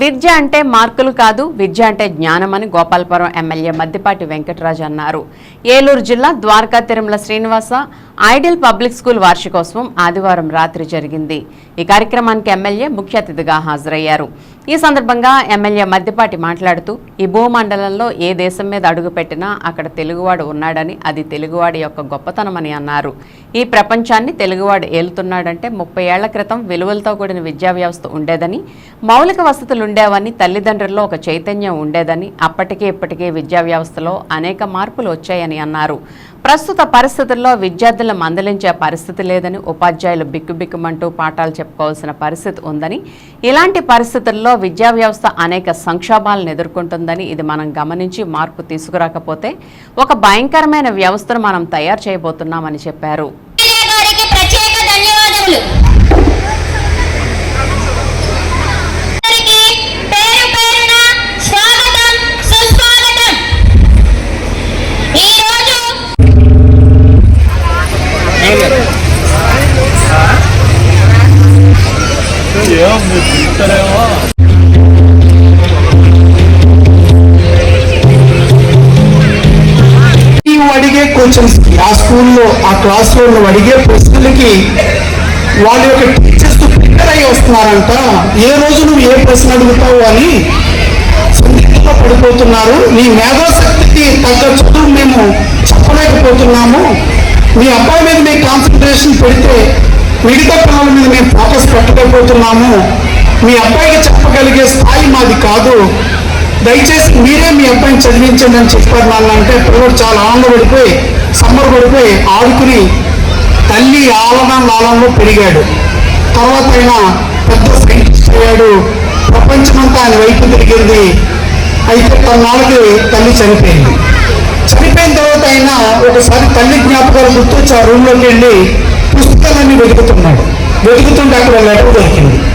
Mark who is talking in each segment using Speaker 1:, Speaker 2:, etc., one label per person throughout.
Speaker 1: విద్య అంటే మార్కులు కాదు విద్య అంటే జ్ఞానమని గోపాలపురం ఎమ్మెల్యే మద్దిపాటి వెంకటరాజు అన్నారు. ఏలూరు జిల్లా Dwaraka Tirumala Srinivasa ideal public school వార్షికోత్సవం ఆదివారం రాత్రి జరిగింది. ఈ కార్యక్రమానికి ఎమ్మెల్యే ముఖ్య అతిథిగా హాజరయ్యారు. ఈ సందర్భంగా ఎమ్మెల్యే మద్దిపాటి మాట్లాడుతూ ఈ భూమండలంలో ఏ దేశం మీద అడుగుపెట్టినా అక్కడ తెలుగువాడు ఉన్నాడని అది తెలుగువాడి యొక్క గొప్పతనమని అన్నారు. ఈ ప్రపంచాన్ని తెలుగువాడు ఏలుతున్నాడంటే ముప్పై ఏళ్ళ క్రితం విలువలతో కూడిన విద్యా వ్యవస్థ ఉండేదని మౌలిక వసతులు ఉండేవని తల్లిదండ్రుల్లో ఒక చైతన్యం ఉండేదని అప్పటికే ఇప్పటికే విద్యా వ్యవస్థలో అనేక మార్పులు వచ్చాయని అన్నారు. ప్రస్తుత పరిస్థితుల్లో విద్యార్థులను మందలించే పరిస్థితి లేదని ఉపాధ్యాయులు బిక్కుబిక్కుమంటూ పాఠాలు చెప్పుకోవాల్సిన పరిస్థితి ఉందని ఇలాంటి పరిస్థితుల్లో విద్యా వ్యవస్థ అనేక సంక్షోభాలను ఎదుర్కొంటుందని ఇది మనం గమనించి మార్పు తీసుకురాకపోతే ఒక భయంకరమైన వ్యవస్థను మనం తయారు చేయబోతున్నామని చెప్పారు.
Speaker 2: గారికి
Speaker 3: కొంచెం ఆ స్కూల్లో ఆ క్లాస్లో నువ్వు అడిగే ప్రశ్నలకి వాళ్ళ యొక్క టీచర్స్ ప్రిపేర్ అయ్యి వస్తున్నారంట. ఏ రోజు నువ్వు ఏ ప్రశ్న అడుగుతావు అని సందిగ్ధంలో పడిపోతున్నారు. నీ మేధాశక్తికి తగ్గ చదువు మేము చెప్పలేకపోతున్నాము. మీ అబ్బాయి మీద మీ కాన్సన్ట్రేషన్ పెడితే మిగతా పనుల మీద మేము ఫోకస్ పెట్టలేకపోతున్నాము. మీ అబ్బాయికి చెప్పగలిగే స్థాయి మాది కాదు. దయచేసి మీరే మీ అబ్బాయిని చదివించండి అని చెప్పారు నాన్న అంటే పిల్లడు చాలా ఆనందపడిపోయి పడిపోయి ఆడుకుని తల్లి ఆలన లాలంలో పెరిగాడు. తర్వాత ఆయన పెద్ద సైంటిస్ట్ అయ్యాడు. ప్రపంచమంతా ఆయన వైపు తిరిగింది. అయితే కొన్నాళ్ళకి తల్లి చనిపోయింది. చనిపోయిన తర్వాత ఆయన ఒకసారి తల్లి జ్ఞాపకాలు గుర్తొచ్చి ఆ రూమ్లోకి వెళ్ళి పుస్తకాలన్నీ వెతుకుతున్నాడు. వెతుకుతుంటే అక్కడ లెటర్ దొరికింది.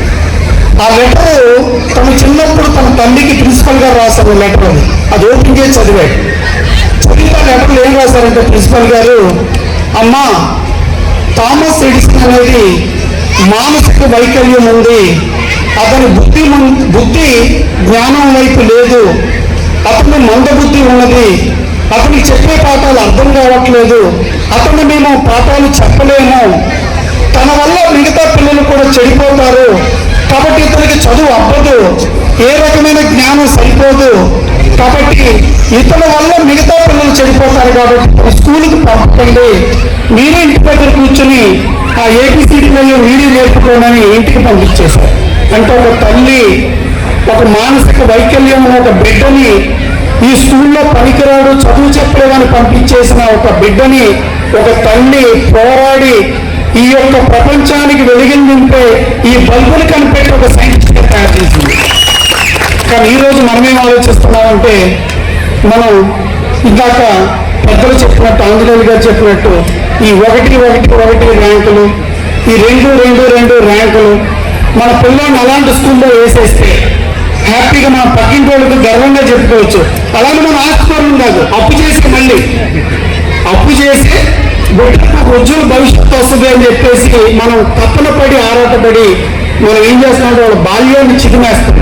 Speaker 3: ఆ లెటర్ తను చిన్నప్పుడు తన తండ్రికి ప్రిన్సిపల్ గారు రాశారు లెటర్ అని. అది ఓపెన్ చేసి చదివాడు చదివిన లెటర్లు ఏం రాశారంటే ప్రిన్సిపల్ గారు అమ్మా థామస్ ఎడిసన్ అనేది మానసిక వైకల్యం ఉంది. అతని బుద్ధి మం- బుద్ధి జ్ఞానం వైపు లేదు. అతని మందబుద్ధి ఉన్నది. అతనికి చెప్పే పాఠాలు అర్థం కావట్లేదు. అతను మేము పాఠాలు చెప్పలేము. తన వల్ల మిగతా పిల్లలు కూడా చెడిపోతారు. కాబట్టి ఇతనికి చదువు అవ్వదు. ఏ రకమైన జ్ఞానం సరిపోదు. కాబట్టి ఇతని వల్ల మిగతా పిల్లలు చెడిపోతారు కాబట్టి స్కూల్కి పంపకండి. మీరే ఇంటి దగ్గర కూర్చొని ఆ ఏపీసీడీలలో వీడియో నేర్పుకోనని ఇంటికి పంపించేశారు. అంటే ఒక తల్లి ఒక మానసిక వైకల్యం ఉన్న ఒక బిడ్డని ఈ స్కూల్లో పనికిరాడు చదువు చెప్పలేదని పంపించేసిన ఒక బిడ్డని ఒక తల్లి పోరాడి ఈ యొక్క ప్రపంచానికి వెలిగిన ఈ బల్బులు కనిపెట్టి ఒక సైంటిస్ట్ తయారు చేసింది. కానీ ఈరోజు మనమేం ఆలోచిస్తున్నామంటే మనం ఇందాక పెద్దలు చెప్పినట్టు ఆంజనేయులు గారు చెప్పినట్టు ఈ ఒకటి ఒకటి ఒకటి ర్యాంకులు ఈ రెండు రెండు రెండు ర్యాంకులు మన పిల్లల్ని అలాంటి స్కూల్లో వేసేస్తే హ్యాపీగా మన పక్కింటి వాళ్ళకి గర్వంగా చెప్పుకోవచ్చు. అలాగే మన ఆస్కారం కాదు అప్పు చేసి మళ్ళీ. అప్పు చేసి ఉజ్వల భవిష్యత్తు వస్తుంది అని చెప్పేసి మనం తప్పన పడి ఆరాటపడి మనం ఏం చేస్తున్నాం వాళ్ళ బాల్యాన్ని చితిమేస్తాం